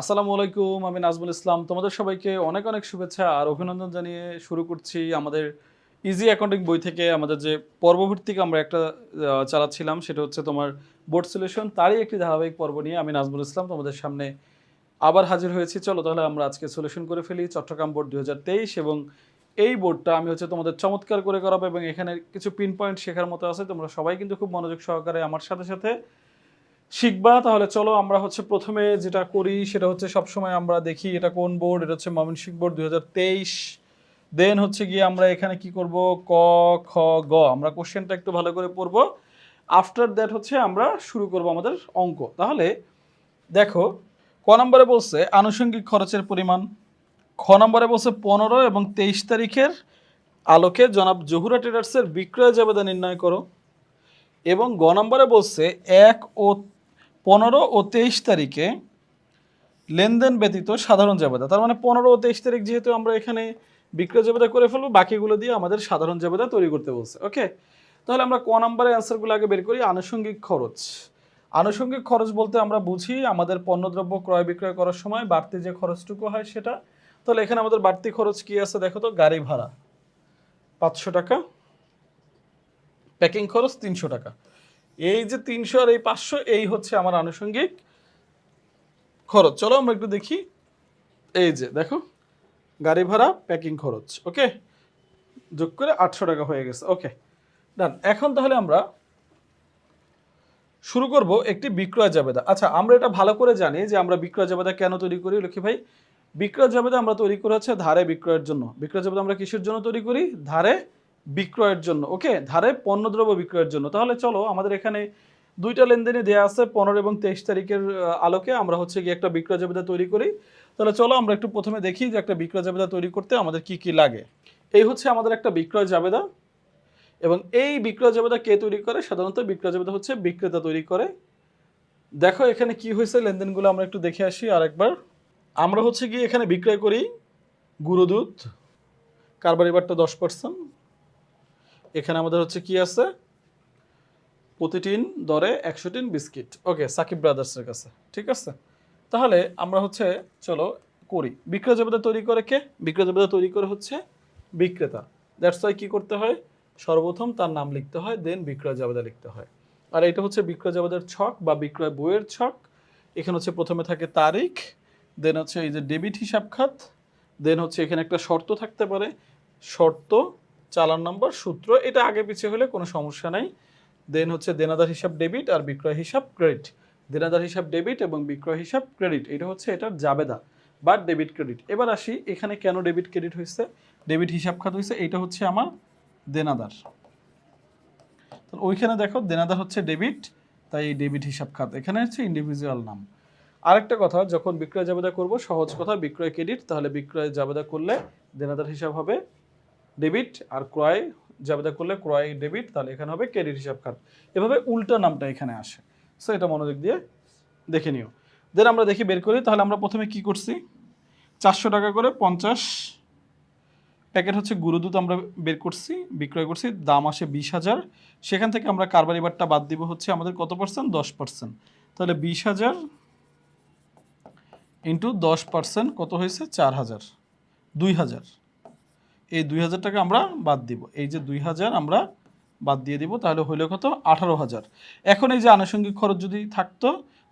আসসালামু আলাইকুম, আমি নাজমুল ইসলাম। তোমাদের সবাইকে অনেক অনেক শুভেচ্ছা আর অভিনন্দন জানিয়ে শুরু করছি আমাদের ইজি অ্যাকাউন্টিং বই থেকে। আমাদের যে পর্বভিত্তিক আমরা একটা চালাচ্ছিলাম, সেটা হচ্ছে তোমার বোর্ড সলিউশন তারই একটি ধারাবাহিক পর্ব নিয়ে আমি নাজমুল ইসলাম তোমাদের সামনে আবার হাজির হয়েছি। চলো তাহলে আমরা আজকে সলিউশন করে ফেলি, চট্টগ্রাম বোর্ড দুই হাজার তেইশ এবং এই বোর্ডটা আমি হচ্ছে তোমাদের চমৎকার করে করাবো এবং এখানে কিছু পিন পয়েন্ট শেখার মতো আছে। তোমরা সবাই কিন্তু খুব মনোযোগ সহকারে আমার সাথে সাথে শিখবা, তাহলে চলো আমরা হচ্ছে প্রথমে যেটা করি, সেটা হচ্ছে সবসময় আমরা দেখি এটা কোন বোর্ড, এটা হচ্ছে ময়মনসিংহ বোর্ড দুই হাজার তেইশ। দেন হচ্ছে গিয়ে আমরা এখানে কি করব? ক, খ, গ। আমরা কোশ্চেনটা একটু ভালো করে পড়ব। আফটার দ্যাট হচ্ছে আমরা শুরু করব আমাদের অঙ্ক। তাহলে দেখো, ক নম্বরে বলছে আনুষঙ্গিক খরচের পরিমাণ। খ নম্বরে বলছে পনেরো এবং তেইশ তারিখের আলোকে জনাব জহুরা ট্রেডার্সের বিক্রয় জাবেদা নির্ণয় করো। এবং গ নম্বরে বলছে এক ও পনেরো ও তেইশ তারিখে লেনদেন ব্যতীত সাধারণ জাবেদা। তার মানে পনেরো ও তেইশ তারিখ যেহেতু আমরা এখানে বিক্রয় জাবেদা করে ফেলব, বাকিগুলো দিয়ে আমাদের সাধারণ জাবেদা তৈরি করতে বলছে। ওকে? তাহলে আমরা ক নম্বরে অ্যান্সারগুলো আগে বের করি, আনুষঙ্গিক খরচ। আনুষঙ্গিক খরচ বলতে আমরা বুঝি আমাদের পণ্যদ্রব্য ক্রয় বিক্রয় করার সময় বাড়তি যে খরচটুকু হয় সেটা। তাহলে এখানে আমাদের বাড়তি খরচ কি আছে দেখো তো, গাড়ি ভাড়া পাঁচশো টাকা, প্যাকিং খরচ তিনশো টাকা। এই যে তিনশো আর এই পাঁচশো, এই হচ্ছে আমার আনুষঙ্গিক খরচ। চলো আমরা একটু দেখি। এই যে, দেখো, গাড়ি ভাড়া প্যাকিং খরচ, ওকে? যোগ করে আটশো টাকা হয়ে গেছে, ওকে? ডান এখন তাহলে আমরা শুরু করব একটি বিক্রয় জাবেদা। আচ্ছা আমরা এটা ভালো করে জানি যে আমরা বিক্রয় জাবেদা কেন তৈরি করি, লক্ষ্মী ভাই? বিক্রয় জাবেদা আমরা তৈরি করে হচ্ছে ধারে বিক্রয়ের জন্য। বিক্রয় জাবেদা আমরা কিসের জন্য তৈরি করি? ধারে বিক্রয়ের জন্য। ওকে, ধারে পণ্যদ্রব্য বিক্রয়ের জন্য। তাহলে চলো, আমাদের এখানে দুইটা লেনদেনে দেওয়া আছে, পনেরো এবং তেইশ তারিখের আলোকে। আমরা হচ্ছে গিয়ে একটা বিক্রয় জাবেদা তৈরি করি। তাহলে চলো, আমরা একটু প্রথমে দেখি যে একটা বিক্রয় জাবেদা তৈরি করতে আমাদের কি কি লাগে। এই হচ্ছে আমাদের একটা বিক্রয় জাবেদা। এবং এই বিক্রয় জাবেদা কে তৈরি করে? সাধারণত বিক্রয় জাবেদা হচ্ছে বিক্রেতা তৈরি করে। দেখো, এখানে কি হয়েছে? লেনদেনগুলো আমরা একটু দেখে আসি আরেকবার। আমরা হচ্ছে গিয়ে এখানে বিক্রয় করি গুঁড়ো দুধ, কারবারি বারটা দশ পার্সেন্ট। এখানে আমাদের হচ্ছে কি আছে? প্রতি টিন দরে একশো টিন বিস্কিট। ওকে, সাকিব ব্রাদার্সের কাছে, ঠিক আছে? তাহলে আমরা হচ্ছে, চলো করি। বিক্রয় জাবেদা তৈরি করে কে? বিক্রয় জাবেদা তৈরি করে হচ্ছে বিক্রেতা। দ্যাটস ওয়াই কী করতে হয়? সর্বপ্রথম তার নাম লিখতে হয় দেন বিক্রয় জাবেদা লিখতে হয়। আর এটা হচ্ছে বিক্রয় জাবেদার ছক বা বিক্রয় বইয়ের ছক। এখানে হচ্ছে প্রথমে থাকে তারিখ দেন হচ্ছে এই যে ডেবিট হিসাব খাত দেন হচ্ছে এখানে একটা শর্ত থাকতে পারে। শর্ত চালান নম্বর, সূত্র, এটা আগে পিছিয়ে হলে কোনো সমস্যা নাই। দেন হচ্ছে দেনাদার হিসাব ডেবিট আর বিক্রয় হিসাব ক্রেডিট দেনাদার হিসাব ডেবিট এবং বিক্রয় হিসাব ক্রেডিট এটা হচ্ছে এটার জাবেদা বা ডেবিট ক্রেডিট এবার আসি, এখানে কেন ডেবিট ক্রেডিট হয়েছে ডেবিট হিসাব খাত হয়েছে এটা হচ্ছে আমার দেনাদার। তাহলে ওইখানে দেখো, দেনাদার হচ্ছে ডেবিট তাই এই ডেবিট হিসাব খাত। এখানে হচ্ছে ইন্ডিভিজুয়াল নাম। আরেকটা কথা, যখন বিক্রয় জাবেদা করব, সহজ কথা, বিক্রয় ক্রেডিট তাহলে বিক্রয় জাবেদা করলে দেনাদার হিসাব হবে ডেবিট আর ক্রয়, জাবেদা করলে ক্রয় ডেবিট তাহলে এখানে হবে ক্রেডিট হিসাব খাত এভাবে উল্টা নামটা এখানে আসে। সো এটা মনোযোগ দিয়ে দেখে নিও। দেন আমরা দেখি বের করি, তাহলে আমরা প্রথমে কি করছি? চারশো টাকা করে পঞ্চাশ প্যাকেট হচ্ছে গুঁড়ো দুধ আমরা বের করছি, বিক্রয় করছি, দাম আসে বিশ হাজার। সেখান থেকে আমরা কারবারি বারটা বাদ দিব হচ্ছে আমাদের কত পার্সেন্ট দশ পার্সেন্ট তাহলে বিশ হাজার ইন্টু দশ পার্সেন্ট কত হয়েছে? চার হাজার। দুই হাজার। এই দুই হাজার টাকা আমরা বাদ দিব। এই যে দুই হাজার আমরা বাদ দিয়ে দিব, তাহলে হইল কত? আঠারো হাজার। এখন এই যে আনুষঙ্গিক খরচ যদি থাকতো,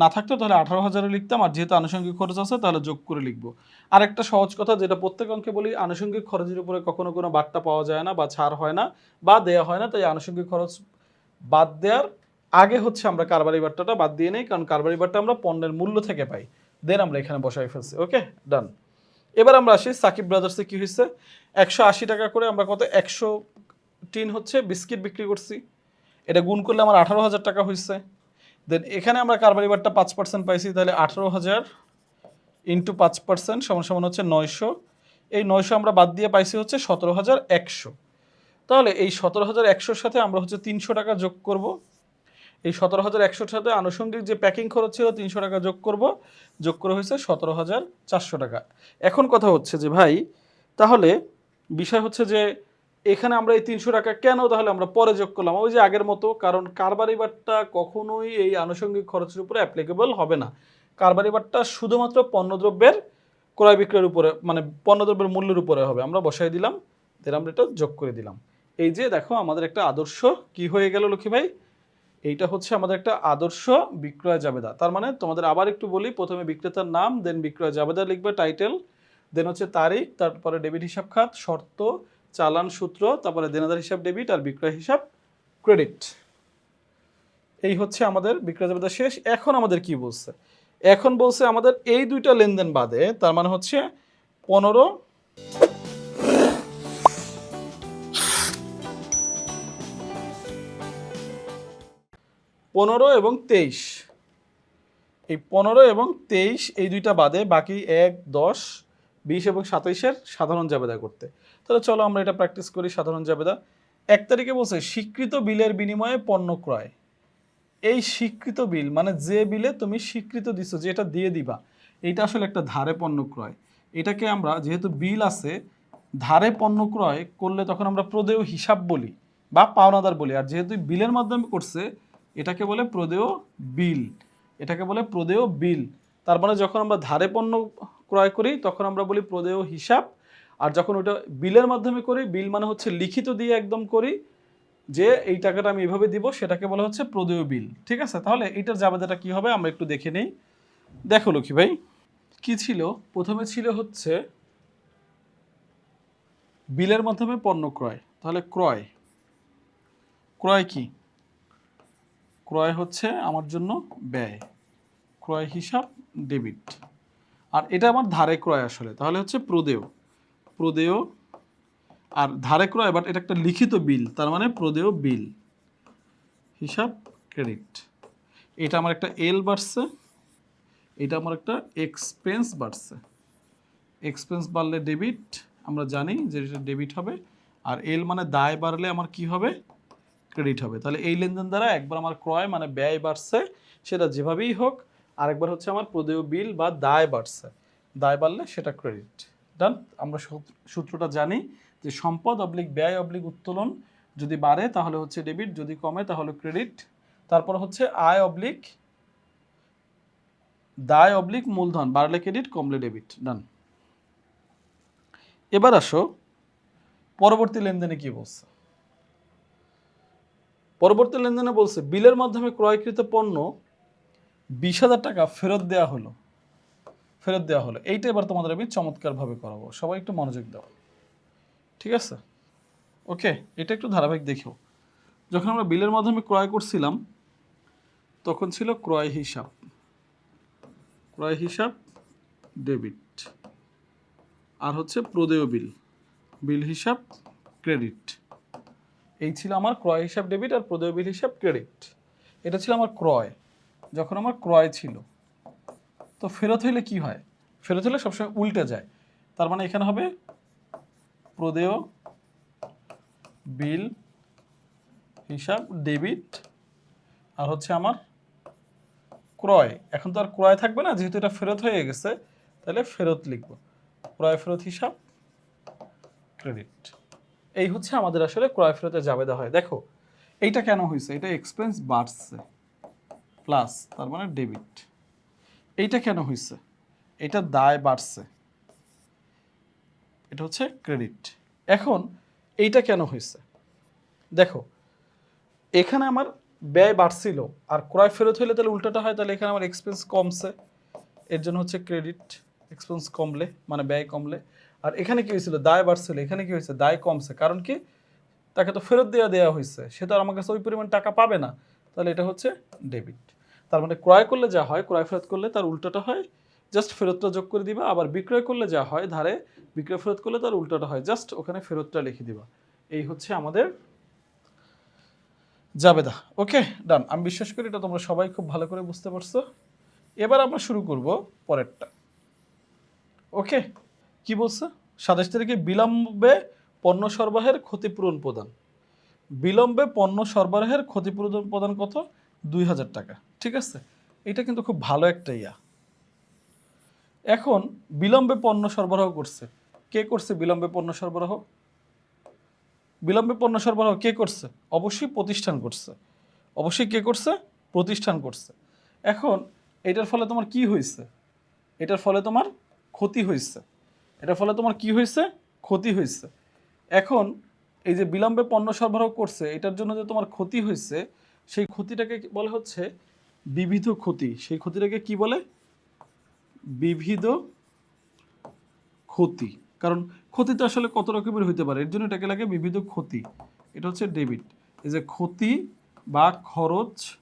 না থাকতো, তাহলে আঠারো হাজারে লিখতাম, আর যেহেতু আনুষঙ্গিক খরচ আছে, তাহলে যোগ করে লিখব। আর একটা সহজ কথা যেটা প্রত্যেক অঙ্কে বলি, আনুষঙ্গিক খরচের উপরে কখনো কোনো বার্তা পাওয়া যায় না, বা ছাড় হয় না, বা দেয়া হয় না, তাই আনুষঙ্গিক খরচ বাদ দেওয়ার আগে হচ্ছে আমরা কারবারি বার্তাটা বাদ দিয়ে নেই, কারণ কারবারি বার্তা আমরা পণ্যের মূল্য থেকে পাই। দেন আমরা এখানে বসাই ফেলছি, ওকে? ডান এবার আমরা আসি সাকিব ব্রাদার্সে কি হয়েছে একশো আশি টাকা করে আমরা কত? একশো টিন হচ্ছে বিস্কিট বিক্রি করছি। এটা গুণ করলে আমার আঠারো হাজার টাকা হয়েছে দেন এখানে আমরা কারবারি বারটা পাঁচ পার্সেন্ট পাইছি, তাহলে আঠারো হাজার ইন্টু পাঁচ পার্সেন্ট সমান সমান হচ্ছে নয়শো। এই নয়শো আমরা বাদ দিয়ে পাইছি হচ্ছে সতেরো হাজার একশো। তাহলে এই সতেরো হাজার একশোর সাথে আমরা হচ্ছে তিনশো টাকা যোগ করব। এই সতেরো হাজার একশোর সাথে আনুষঙ্গিক যে প্যাকিং খরচ ছিল তিনশো টাকা যোগ করব, যোগ করে হয়েছে সতেরো হাজার চারশো টাকা। এখন কথা হচ্ছে যে ভাই, তাহলে বিষয় হচ্ছে যে এখানে আমরা এই তিনশো টাকা কেন তাহলে আমরা পরে যোগ করলাম? ওই যে আগের মতো, কারণ কারবারি বারটা কখনোই এই আনুষঙ্গিক খরচের উপরে অ্যাপ্লিকেবল হবে না। কারবারি বারটা শুধুমাত্র পণ্যদ্রব্যের ক্রয় বিক্রয়ের উপরে মানে পণ্যদ্রব্যের মূল্যের উপরে হবে। আমরা বসাই দিলাম দেন আমরা এটা যোগ করে দিলাম। এই যে দেখো আমাদের একটা আদর্শ কি হয়ে গেল লক্ষ্মী ভাই? এইটা হচ্ছে আমাদের একটা আদর্শ বিক্রয় জাবেদা। তার মানে তোমাদের আবার একটু বলি, প্রথমে বিক্রেতার নাম দেন বিক্রয় জাবেদা লিখবে টাইটেল দেন হচ্ছে তারিখ, তারপরে ডেবিট হিসাব খাত, শর্ত, চালান সূত্র, তারপরে দেনাদার হিসাব ডেবিট আর বিক্রয় হিসাব ক্রেডিট এই হচ্ছে আমাদের বিক্রয় জাবেদা শেষ। এখন আমাদের কি বলছে? এখন বলছে আমাদের এই দুইটা লেনদেন বাদে, তার মানে হচ্ছে পনেরো পনেরো এবং তেইশ। এই পনেরো এবং তেইশ, এই দুইটা বাদে বাকি এক, দশ, বিশ এবং সাতাইশের সাধারণ জাবেদা করতে। তাহলে চলো আমরা এটা প্র্যাকটিস করি সাধারণ জাবেদা। এক তারিখে বলছে, স্বীকৃত বিলের বিনিময়ে পণ্য ক্রয়। এই স্বীকৃত বিল মানে যে বিলে তুমি স্বীকৃত দিছো, যে এটা দিয়ে দিবা এটা আসলে একটা ধারে পণ্য ক্রয়। এটাকে আমরা, যেহেতু বিল আছে, ধারে পণ্য ক্রয় করলে তখন আমরা প্রদেয় হিসাব বলি বা পাওনাদার বলি। আর যেহেতু বিলের মাধ্যমে করছে এটাকে বলে প্রদেয় বিল। এটাকে বলে প্রদেয় বিল। তার মানে যখন আমরা ধারে পণ্য ক্রয় করি, তখন আমরা বলি প্রদেয় হিসাব। আর যখন ওটা বিলের মাধ্যমে করি, বিল মানে হচ্ছে লিখিত দিয়ে একদম করি যে এই টাকাটা আমি এভাবে দিব, সেটাকে বলা হচ্ছে প্রদেয় বিল। ঠিক আছে? তাহলে এইটার জাবেদাটা কি হবে? আমরা একটু দেখে নেই। দেখো লক্ষ্মী ভাই, কি ছিল? প্রথমে ছিল হচ্ছে বিলের মাধ্যমে পণ্য ক্রয়। তাহলে ক্রয়। ক্রয় কি? ক্রয় হচ্ছে আমার জন্য ব্যয়, ক্রয় হিসাব ডেবিট আর এটা আমার ধারে ক্রয় আসলে, তাহলে হচ্ছে প্রদেয়। প্রদেয় আর ধারে ক্রয় বাট এটা একটা লিখিত বিল, তার মানে প্রদেয় বিল, হিসাব ক্রেডিট এটা আমার একটা এল বাড়ছে, এটা আমার একটা এক্সপেন্স বাড়ছে। এক্সপেন্স বাড়লে ডেবিট আমরা জানি যে এটা ডেবিট হবে, আর এল মানে দায় বাড়লে আমার কি হবে? ক্রেডিট হবে। তাহলে এই লেনদেন দ্বারা একবার আমার ক্রয় মানে ব্যয় বাড়ছে, সেটা যেভাবেই হোক, আরেকবার হচ্ছে আমার প্রদেয় বিল বা দায় বাড়ছে। দায় বাড়লে সেটা ক্রেডিট ডান আমরা সূত্রটা জানি যে সম্পদ অবলিক ব্যয় অবলিক উত্তোলন যদি বাড়ে, তাহলে হচ্ছে ডেবিট যদি কমে, তাহলে ক্রেডিট তারপর হচ্ছে আয় অবলিক দায় অবলিক মূলধন, বাড়লে ক্রেডিট কমলে ডেবিট ডান এবার আসো, পরবর্তী লেনদেনে কি বলছে? পরবর্তী লেনদেনে বলছে, বিলের মাধ্যমে ক্রয়কৃত পণ্য বিশ হাজার টাকা ফেরত দেওয়া হলো। ফেরত দেওয়া হলো। এইটা এবার তোমাদের আমি চমৎকারভাবে করাবো। সবাই একটু মনোযোগ দাও। ঠিক আছে? ওকে, এটা একটু ধারাবাহিক দেখো যখন আমরা বিলের মাধ্যমে ক্রয় করছিলাম, তখন ছিল ক্রয় হিসাব। ক্রয় হিসাব, ডেবিট। আর হচ্ছে প্রদেয় বিল। বিল হিসাব, ক্রেডিট। এই ছিল আমার ক্রয় হিসাব ডেবিট আর প্রদেয় বিল হিসাব ক্রেডিট এটা ছিল আমার ক্রয়, যখন আমার ক্রয় ছিল। তো ফেরত হইলে কি হয়? ফেরত হলে সবসময় উল্টে যায়। তার মানে এখানে হবে প্রদেয় বিল হিসাব ডেবিট আর হচ্ছে আমার ক্রয়। এখন তো আর ক্রয় থাকবে না, যেহেতু এটা ফেরত হয়ে গেছে, তাহলে ফেরত লিখব। ক্রয় ফেরত হিসাব ক্রেডিট এই হচ্ছে আমাদের আসলে ক্রয় ফেরতে জাবেদা হয়। দেখো, এইটা কেন হয়েছে এটা এক্সপেন্স বাড়ছে প্লাস তার মানে ডেবিট এইটা কেন হয়েছে এটা দায় বাড়ছে। এটা হচ্ছে ক্রেডিট এখন এইটা কেন হয়েছে দেখো, এখানে আমার ব্যয় বাড়ছিল, আর ক্রয় ফেরত হইলে তাহলে উল্টোটা হয়, তাহলে এখানে আমার এক্সপেন্স কমছে। এর জন্য হচ্ছে ক্রেডিট এক্সপেন্স কমলে মানে ব্যয় কমলে। আর এখানে কি হয়েছিল? দায় বাড়ছিল। এখানে কি হয়েছে? দায় কমছে। কারণ কি? তাকে তো ফেরত দেওয়া দেওয়া হয়েছে। সে তো আর আমার কাছে ওই পরিমাণ টাকা পাবে না। তাহলে এটা হচ্ছে ডেবিট তার মানে ক্রয় করলে যা হয়, ক্রয় ফেরত করলে তার উল্টোটা হয়। জাস্ট ফেরতটা যোগ করে দিবা। আবার বিক্রয় করলে যা হয়, ধারে বিক্রয় ফেরত করলে তার উল্টোটা হয়। জাস্ট ওখানে ফেরতটা লিখে দিবা। এই হচ্ছে আমাদের জাবেদা। ওকে ডান আমি বিশ্বাস করি এটা তোমরা সবাই খুব ভালো করে বুঝতে পারছ। এবার আমরা শুরু করব পরেরটা। ওকে কি বলছে? সাতাশ তারিখে বিলম্বে পণ্য সরবরাহের ক্ষতিপূরণ প্রদান। বিলম্বে পণ্য সরবরাহের ক্ষতিপূরণ প্রদান কত? দুই হাজার টাকা। ঠিক আছে? এটা কিন্তু খুব ভালো একটা ইয়া। এখন বিলম্বে পণ্য সরবরাহ করছে। কে করছে বিলম্বে পণ্য সরবরাহ? বিলম্বে পণ্য সরবরাহ কে করছে? অবশ্যই প্রতিষ্ঠান করছে। অবশ্যই কে করছে? প্রতিষ্ঠান করছে। এখন এটার ফলে তোমার কি হয়েছে এটার ফলে তোমার ক্ষতি হয়েছে এটার ফলে তোমার কি হয়েছে? ক্ষতি হয়েছে। এখন এই যে বিলম্বে পণ্য সরবরাহ করছে, এটার জন্য যে তোমার ক্ষতি হয়েছে, সেই ক্ষতিটাকে বলে হচ্ছে? বিবিধ ক্ষতি। সেই ক্ষতিটাকে কি বলে? বিবিধ ক্ষতি। কারণ ক্ষতি তো আসলে কত রকমের হইতে পারে? এর জন্য এটাকে লাগে বিবিধ ক্ষতি। এটা হচ্ছে ডেবিট। এই যে ক্ষতি বা খরচ,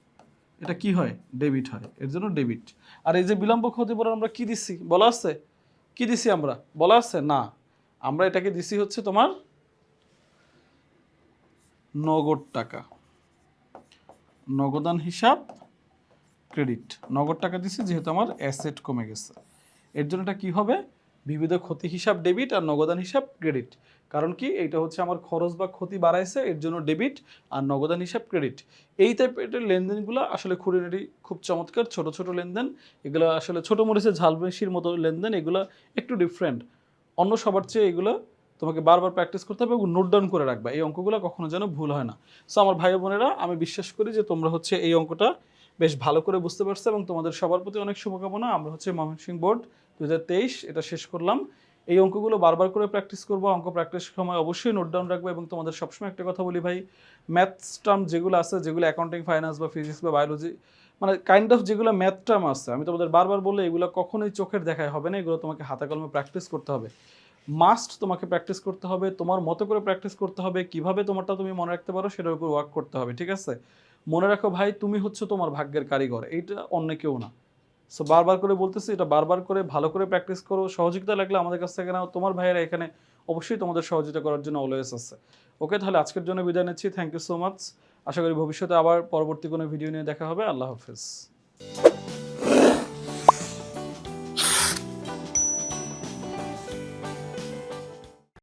এটা কি হয়? ডেবিট হয়। এর জন্য ডেবিট। আর এই যে বিলম্ব ক্ষতিপূরণ আমরা কি দিচ্ছি? বলা আছে কি দিছি আমরা? বলা আছে? না। আমরা এটাকে দিছি হচ্ছে তোমার নগদ টাকা। নগদান হিসাব, ক্রেডিট। নগদ টাকা দিছি যেহেতু আমার অ্যাসেট কমে গেছে। এর জন্য এটা কী হবে? বিবিধ ক্ষতি হিসাব ডেবিট আর নগদান হিসাব ক্রেডিট কারণ কি? এইটা হচ্ছে আমার খরচ বা ক্ষতি বাড়াইছে, এর জন্য ডেবিট আর নগদান হিসাব ক্রেডিট এই টাইপের লেনদেনগুলো আসলে খুঁড়িনাটি খুব চমৎকার, ছোট ছোট লেনদেন। এগুলো আসলে ছোটো মরিচের ঝাল বেশির মতো লেনদেন, এগুলো একটু ডিফারেন্ট অন্য সবার চেয়ে এগুলো তোমাকে বারবার প্র্যাকটিস করতে হবে এবং নোট ডাউন করে রাখবা। এই অঙ্কগুলো কখনো যেন ভুল হয় না। সো আমার ভাই বোনেরা, আমি বিশ্বাস করি যে তোমরা হচ্ছে এই অঙ্কটা বেশ ভালো করে বুঝতে পারছ এবং তোমাদের সবার প্রতি অনেক শুভকামনা। আমরা হচ্ছে ময়মনসিংহ বোর্ড দুই হাজার তেইশ, এটা শেষ করলাম। এই অঙ্কগুলো বারবার করে প্র্যাকটিস করব, অঙ্ক প্র্যাকটিসের সময় অবশ্যই নোট ডাউন রাখব এবং তোমাদের সবসময় একটা কথা বলি ভাই ম্যাথস টার্ম যেগুলো আছে, যেগুলো অ্যাকাউন্টিং ফাইন্যান্স বা ফিজিক্স বা বায়োলজি মানে কাইন্ড অফ যেগুলো ম্যাথ টার্ম আছে, আমি তোমাদের বারবার বললে এগুলো কখনোই চোখের দেখায় হবে না, এগুলো তোমাকে হাতে কলমে প্র্যাকটিস করতে হবে। মাস্ট তোমাকে প্র্যাকটিস করতে হবে, তোমার মতো করে প্র্যাকটিস করতে হবে, কীভাবে তোমারটা তুমি মনে রাখতে পারো সেটার উপর ওয়ার্ক করতে হবে, ঠিক আছে? মনে রাখো ভাই, তুমি হচ্ছে তোমার ভাগ্যের কারিগর, এইটা অন্য কেউ না। সো বারবার করে বলতেছি, এটা বারবার করে ভালো করে প্র্যাকটিস করো। সহযোগিতা লাগলে আমাদের কাছ থেকে নাও। তোমার ভাইয়েরা এখানে অবশ্যই তোমাদের সহযোগিতা করার জন্য অলওয়েজ আছে। ওকে তাহলে আজকের জন্য বিদায় নিচ্ছি। থ্যাংক ইউ সো মাচ আশা করি ভবিষ্যতে আবার পরবর্তী কোনো ভিডিও নিয়ে দেখা হবে। আল্লাহ হাফেজ।